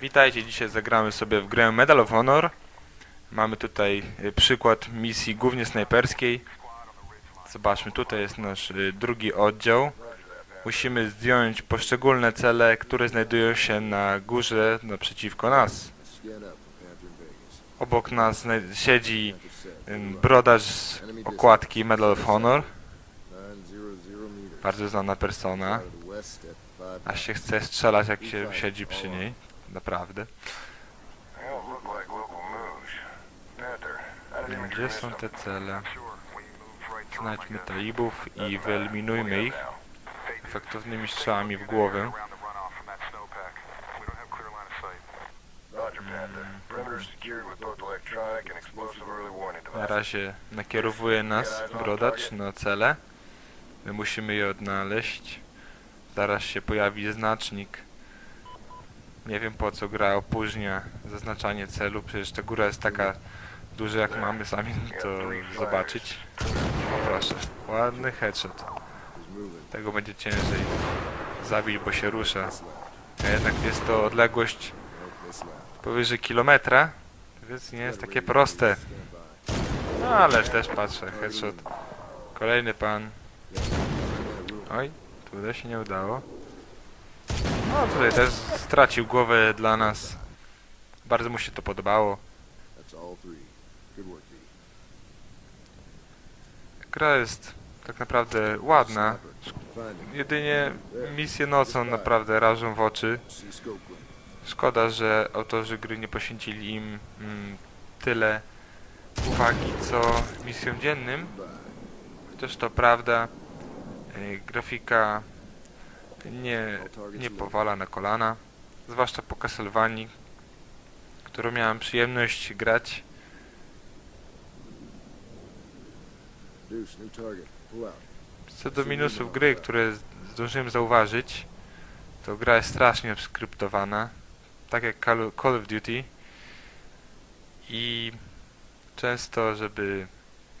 Witajcie, dzisiaj zagramy sobie w grę Medal of Honor. Mamy tutaj y, przykład misji głównie snajperskiej. Zobaczmy, tutaj jest nasz y, drugi oddział. Musimy zdjąć poszczególne cele, które znajdują się na górze naprzeciwko nas. Obok nas siedzi brodacz z okładki Medal of Honor, bardzo znana persona. Aż się chce strzelać jak się siedzi przy niej. Naprawdę. Gdzie są te cele? Znajdźmy talibów i wyeliminujmy ich efektywnymi strzałami w głowę. Na razie nakierowuje nas brodacz na cele. My musimy je odnaleźć. Zaraz się pojawi znacznik. Nie wiem po co gra opóźnia zaznaczanie celu, przecież ta góra jest taka duża jak mamy sami to zobaczyć. O proszę, ładny headshot. Tego będzie ciężej zabić, bo się rusza. A jednak jest to odległość powyżej kilometra, więc nie jest takie proste. No ale też patrzę, headshot. Kolejny pan. Oj, tutaj się nie udało. No tutaj też stracił głowę dla nas. Bardzo mu się to podobało. Gra jest tak naprawdę ładna. Jedynie misje nocą naprawdę rażą w oczy. Szkoda, że autorzy gry nie poświęcili im mm, tyle uwagi co misjom dziennym. Chociaż to prawda, y, grafika nie, nie powala na kolana. Zwłaszcza po Castlevanii, którą miałem przyjemność grać. Co do minusów gry, które zdążyłem zauważyć, to gra jest strasznie skryptowana, tak jak Call of Duty i często, żeby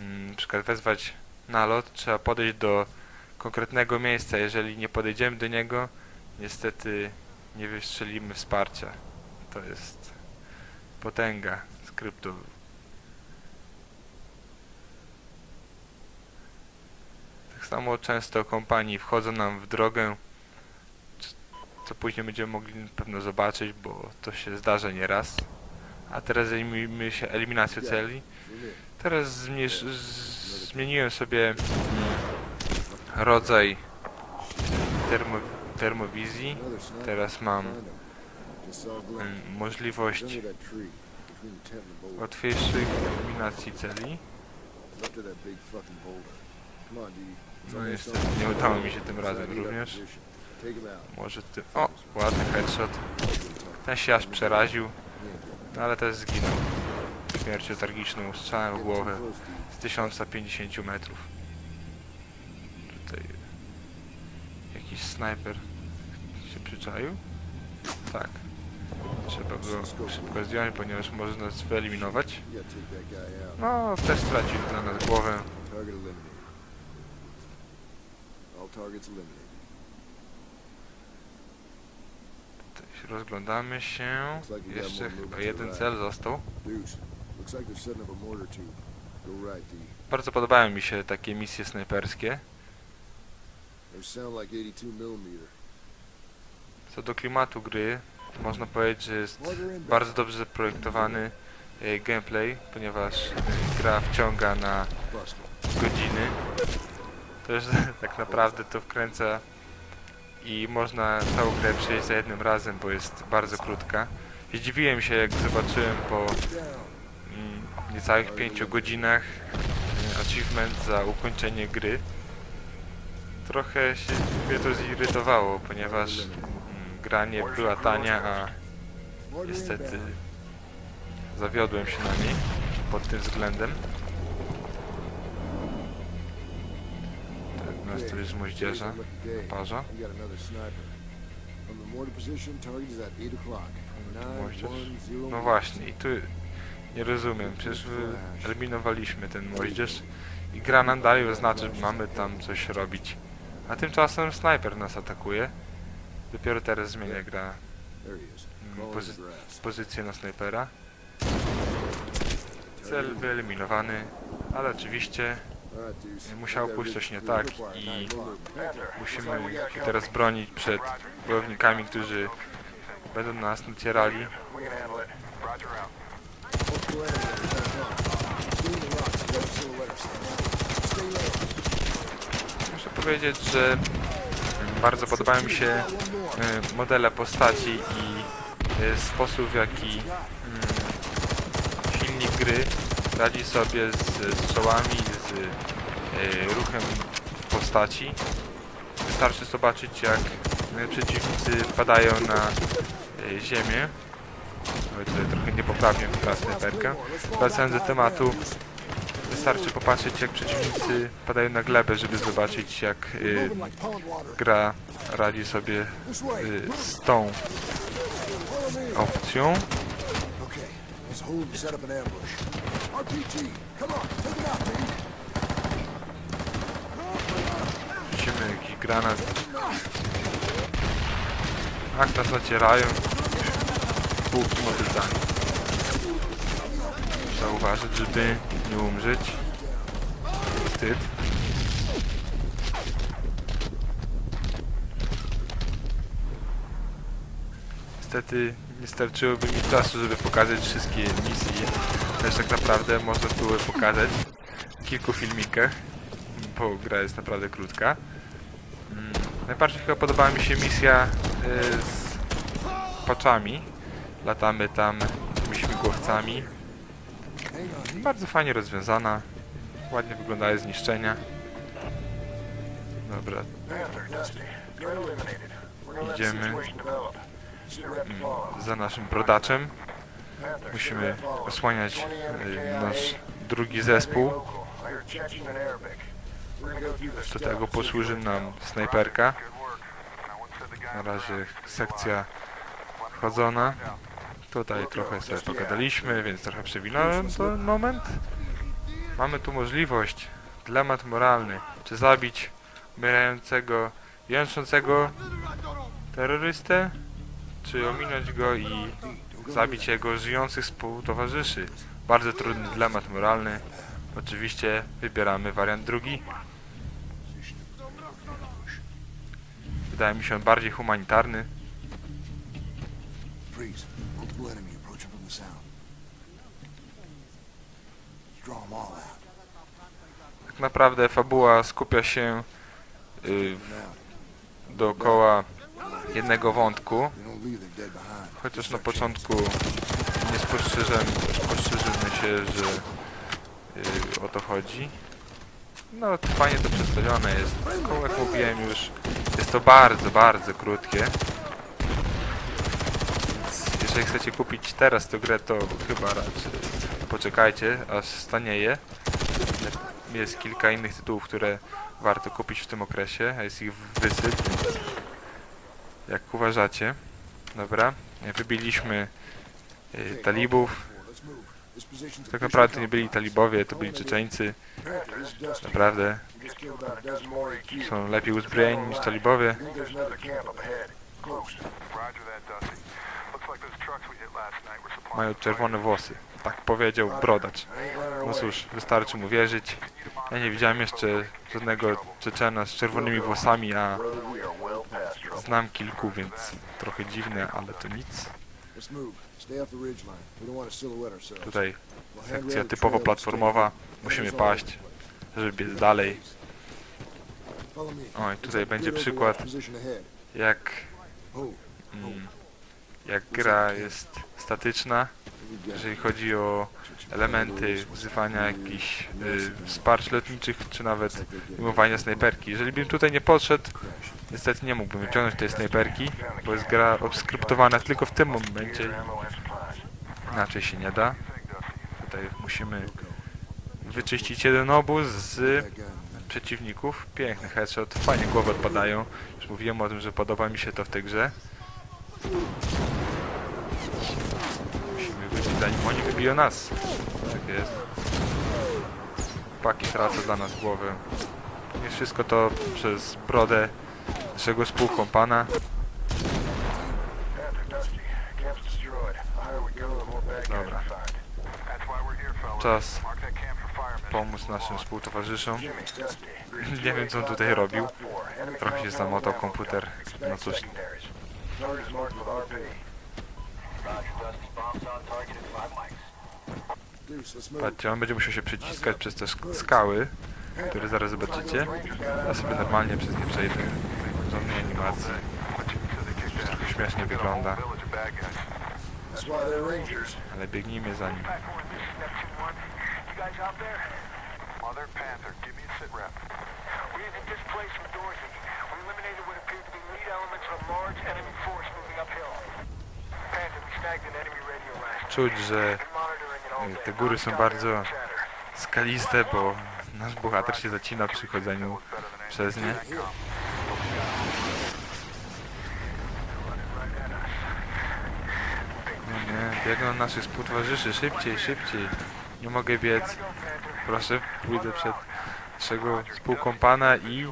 mm, na przykład wezwać nalot, trzeba podejść do konkretnego miejsca. Jeżeli nie podejdziemy do niego, niestety nie wystrzelimy wsparcia. To jest potęga skryptu. Tak samo często kompanii wchodzą nam w drogę, co później będziemy mogli na pewno zobaczyć, bo to się zdarza nieraz. A teraz zajmujemy się eliminacją celi. Teraz zmieniłem sobie rodzaj termo, termowizji. Teraz mam mm, możliwość łatwiejszej eliminacji celi. No niestety nie udało mi się tym razem również. Może ty... O! Ładny headshot. Ten się aż przeraził, no ale też zginął. Śmiercią tragiczną, strzałem w głowę z 1050 metrów. Tutaj jakiś snajper się przyczaił? Tak. Trzeba go szybko zdjąć, ponieważ może nas wyeliminować. No, też stracił dla nas głowę. Rozglądamy się. Jeszcze chyba jeden cel został. Bardzo podobają mi się takie misje snajperskie. They sound like 82 millimeter. Co do klimatu gry, to można powiedzieć, że jest bardzo dobrze zaprojektowany e, gameplay, ponieważ e, gra wciąga na godziny. Też tak naprawdę to wkręca i można całą grę przejść za jednym razem, bo jest bardzo krótka. I Zdziwiłem się jak zobaczyłem po mm, niecałych 5 godzinach e, achievement za ukończenie gry. Trochę się mnie to zirytowało, ponieważ mm, gra nie była tania, a niestety zawiodłem się na niej pod tym względem. Tak, jest moździerza, parza. We got another sniper. From the mortar position, target is at 8 o'clock. Moździerz. 910 No właśnie, i tu nie rozumiem, przecież wyeliminowaliśmy ten moździerz i gra nam dalej oznacza, że mamy tam coś robić. A tymczasem snajper nas atakuje. Dopiero teraz zmienia gra. Mm, pozy pozycję na snajpera. Cel wyeliminowany, ale oczywiście got pójść coś nie tak i musimy się teraz bronić przed wojownikami, którzy będą na nas nacierali. Stay in the rocks. Get a silhouette or something. Stay low. Muszę powiedzieć, że bardzo podobają mi się modele postaci i y, sposób w jaki silnik gry radzi sobie z strzałami, z y, ruchem postaci. Wystarczy zobaczyć jak przeciwnicy padają na y, ziemię. Trochę nie poprawiłem teraz snajperkę. Wracając do tematu, wystarczy popatrzeć jak przeciwnicy padają na glebę, żeby zobaczyć jak y, gra radzi sobie y, z tą opcją. Rzucimy jakiś granat. Jak nas nacierają. Półki motylcami. Trzeba uważać, żeby nie umrzeć. Wstyd. Niestety nie starczyłoby mi czasu, żeby pokazać wszystkie misje. Też tak naprawdę można było pokazać w kilku filmikach, bo gra jest naprawdę krótka. Mm, Najbardziej chyba podobała mi się misja y, z paczami. Latamy tam śmigłowcami. Bardzo fajnie rozwiązana. Ładnie wyglądają zniszczenia. Dobra, idziemy mm, za naszym brodaczem. Musimy osłaniać y, nasz drugi zespół. Do tego posłuży nam snajperka. Na razie sekcja chodzona. Tutaj trochę sobie pogadaliśmy, więc trochę przewinąłem ten moment. Mamy tu możliwość, dylemat moralny, czy zabić umierającego, jęczącego terrorystę, czy ominąć go i zabić jego żyjących współtowarzyszy. Bardzo trudny dylemat moralny. Oczywiście wybieramy wariant drugi. Wydaje mi się on bardziej humanitarny. Multiple enemy approaching from the draw them all out. Tak naprawdę fabuła skupia się y, dookoła jednego wątku, chociaż na początku nie spostrzeżemy, spostrzeżymy się, że y, o to chodzi. No, fajnie to przedstawione jest. Jak mówiłem już, jest to bardzo, bardzo krótkie. Jeżeli chcecie kupić teraz tę grę, to chyba raczej poczekajcie, aż stanieje. Jest kilka innych tytułów, które warto kupić w tym okresie, a jest ich wysyp, jak uważacie. Dobra, wybiliśmy y, talibów. Tak naprawdę to nie byli talibowie, to byli Czeczeńcy. Naprawdę są lepiej uzbrojeni niż talibowie. Roger that, Dusty. Mają czerwone włosy. Tak powiedział brodacz. No cóż, wystarczy mu wierzyć. Ja nie widziałem jeszcze żadnego Czeczena z czerwonymi włosami, a znam kilku, więc trochę dziwne, ale to nic. Tutaj sekcja typowo platformowa. Musimy paść, żeby biec dalej. Oj, tutaj będzie przykład, jak, mm, jak gra jest statyczna, jeżeli chodzi o elementy używania jakichś y, wsparć lotniczych, czy nawet wyjmowania snajperki. Jeżeli bym tutaj nie podszedł, niestety nie mógłbym wyciągnąć tej snajperki, bo jest gra obskryptowana tylko w tym momencie. Inaczej się nie da. Tutaj musimy wyczyścić jeden obóz z przeciwników. Piękny headshot, fajnie głowy odpadają. Już mówiłem o tym, że podoba mi się to w tej grze. Musimy wyjść zanim oni wybiją nas. Tak jest. Paki tracą dla nas głowy. I wszystko to przez brodę naszego spółkompana. Dobra. Czas pomóc naszym współtowarzyszom. Nie wiem co on tutaj robił. Trochę się zamotał komputer. No cóż patrzcie, on będzie musiał się przyciskać przez te sk- skały, które zaraz zobaczycie. Ja sobie normalnie przez nie przejdę. Żadnej animacji. Trochę śmiesznie wygląda, ale biegnijmy za nim. Mother Panther, give me a sit rep. We have been displaced from Dorothy. We eliminated what Czuć, że te góry są bardzo skaliste, bo nasz bohater się zacina przy chodzeniu przez nie. No nie, biegną naszych współtowarzyszy, szybciej, szybciej. Nie mogę biec. Proszę, pójdę przed naszego współkompana i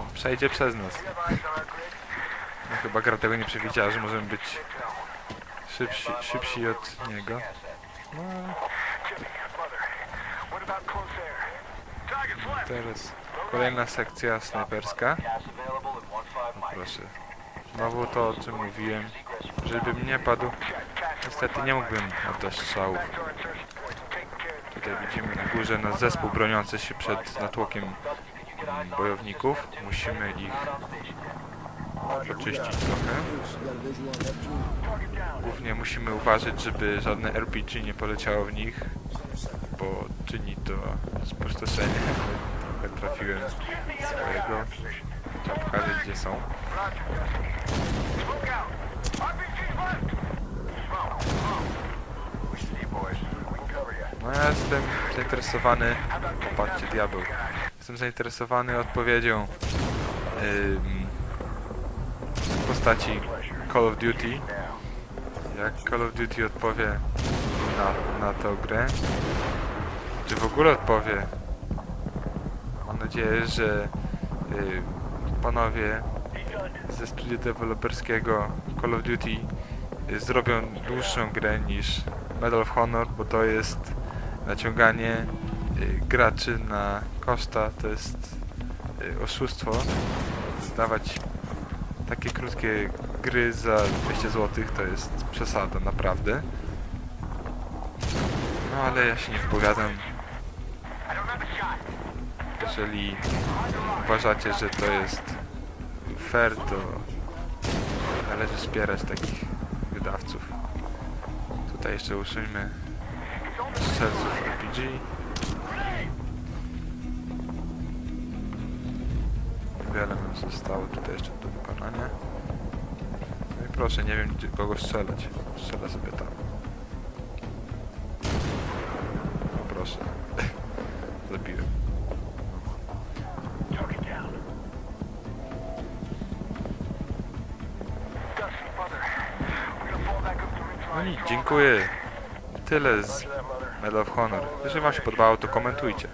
on przejdzie przez nas. No, chyba gra tego nie przewidziała, że możemy być szybsi, szybsi od niego. No, teraz kolejna sekcja snajperska. No, proszę. Znowu to, o czym mówiłem. Żebym nie padł, niestety nie mógłbym oddać strzałów. Tutaj widzimy na górze nasz zespół broniący się przed natłokiem bojowników. Musimy ich oczyścić trochę. Głównie musimy uważać, żeby żadne RPG nie poleciało w nich, bo czyni to spustoszenie. Trochę trafiłem swojego. Trzeba pokazać, gdzie są. No ja jestem zainteresowany... Patrzcie, diabeł. Jestem zainteresowany odpowiedzią postaci Call of Duty. Jak Call of Duty odpowie na, na tę grę, czy w ogóle odpowie. Mam nadzieję, że y, panowie ze studia deweloperskiego Call of Duty y, zrobią dłuższą grę niż Medal of Honor, bo to jest naciąganie y, graczy na koszta, to jest oszustwo. Dawać takie krótkie gry za 200 zł to jest przesada, naprawdę. No ale ja się nie wypowiadam. Jeżeli uważacie, że to jest fair, to należy wspierać takich wydawców. Tutaj jeszcze usuńmy strzelców RPG. Wiele nam zostało tutaj jeszcze do wykonania. No i proszę, nie wiem kogo strzelać. Strzelę sobie tam. No proszę. Zabiłem. No i dziękuję. Tyle z Medal of Honor. Jeżeli wam się podobało, to komentujcie.